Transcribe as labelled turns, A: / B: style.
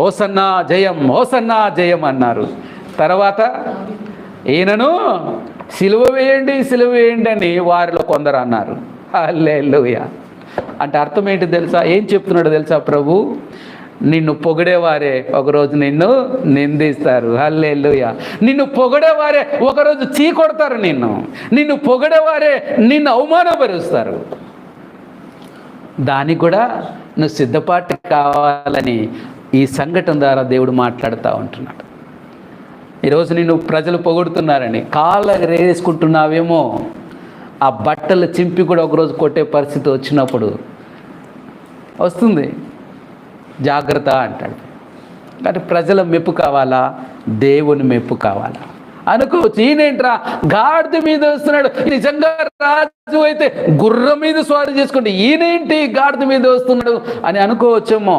A: ఓసన్నా జయం ఓసన్నా జయం అన్నారు. తర్వాత ఈయనను సిలువ వేయండి సిలువ వేయండి అని వారిలో కొందరు అన్నారు. హల్లెలూయా. అంటే అర్థం ఏంటి తెలుసా? ఏం చెప్తున్నాడో తెలుసా ప్రభు? నిన్ను పొగిడేవారే ఒకరోజు నిన్ను నిందిస్తారు. హల్లెలూయా. నిన్ను పొగిడేవారే ఒకరోజు చీకొడతారు నిన్ను. నిన్ను పొగిడేవారే నిన్ను అవమానపరుస్తారు. దానికి కూడా నువ్వు సిద్ధపాటు కావాలని ఈ సంఘటన ద్వారా దేవుడు మాట్లాడుతూ ఉంటున్నాడు. ఈరోజు నిన్ను ప్రజలు పొగుడుతున్నారని కాళ్ళ రేసుకుంటున్నావేమో ఆ బట్టలు చింపి కూడా ఒకరోజు కొట్టే పరిస్థితి వచ్చినప్పుడు వస్తుంది. జాగ్రత్త అంటాడు. కానీ ప్రజల మెప్పు కావాలా? దేవుని మెప్పు కావాలా? అనుకోవచ్చు ఈయనేంట్రా గాడిద మీద వస్తున్నాడు. నిజంగా రాజు అయితే గుర్రం మీద స్వారీ చేసుకుంటే ఈయనేంటి గాడిద మీద వస్తున్నాడు అని అనుకోవచ్చేమో